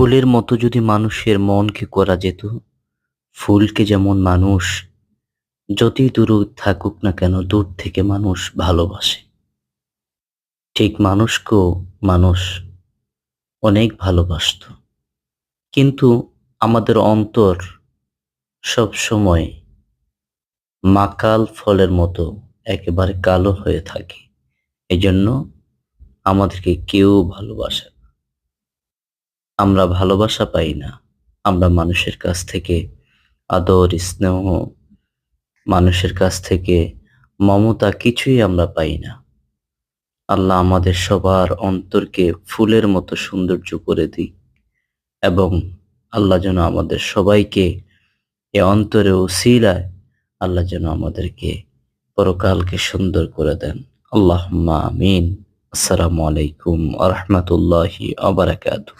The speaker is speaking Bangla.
ফুলের মতো যদি মানুষের মনকে করা যেত, ফুলকে যেমন মানুষ যতই দূর থাকুক না কেন, দূর থেকে মানুষ ভালোবাসে। ঠিক মানুষকেও মানুষ অনেক ভালোবাসতো। কিন্তু আমাদের অন্তর সব সময় মাকাল ফলের মতো একেবারে কালো হয়ে থাকে। এজন্য আমাদেরকে কেউ ভালোবাসে। আমরা ভালোবাসা পাই না। আমরা মানুষের কাছ থেকে আদর, স্নেহ, মানুষের কাছ থেকে মমতা কিছুই আমরা পাই না। আল্লাহ আমাদের সবার অন্তরকে ফুলের মতো সৌন্দর্য করে দিই এবং আল্লাহ যেন আমাদের সবাইকে এ অন্তরে উসিলায় আল্লাহ যেন আমাদেরকে পরকালকে সুন্দর করে দেন। আল্লাহ আমিন। আসসালামু আলাইকুম আ রহমতুল্লাহি আবরাকাতু